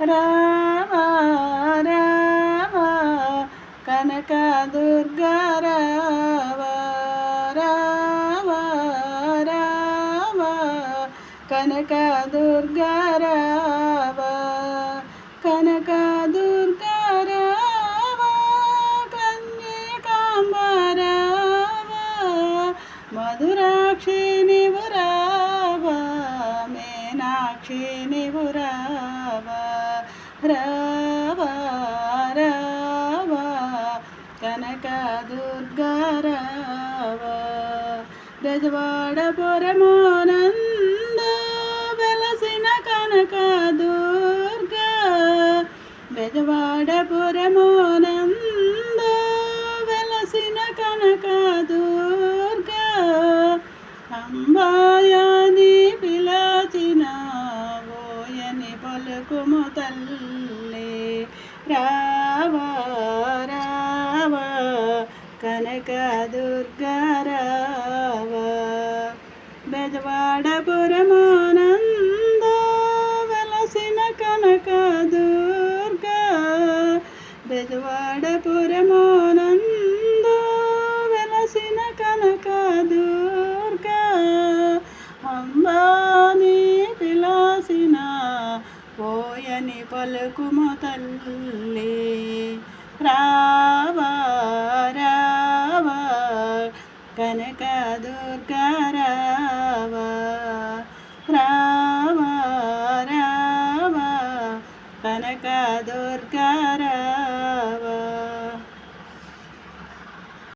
రామ రామ కనక దుర్గా రావ రామ రామ కనక దుర్గా రావ కనక దుర్గా రావ కన్యకాంబ రావ మధురాక్షి నీవు రావ మీనాక్షి నీవు రావ. రావ రావ కనక దుర్గా రావ. రజవాడపురమోనంద వెలసిన పలుకుము తల్లి రావ రావ కనక దుర్గా రావ పలుకుము తల్లి రావ రావ కనక దుర్గా రావా. రావా రావ కనక దుర్గా రావా.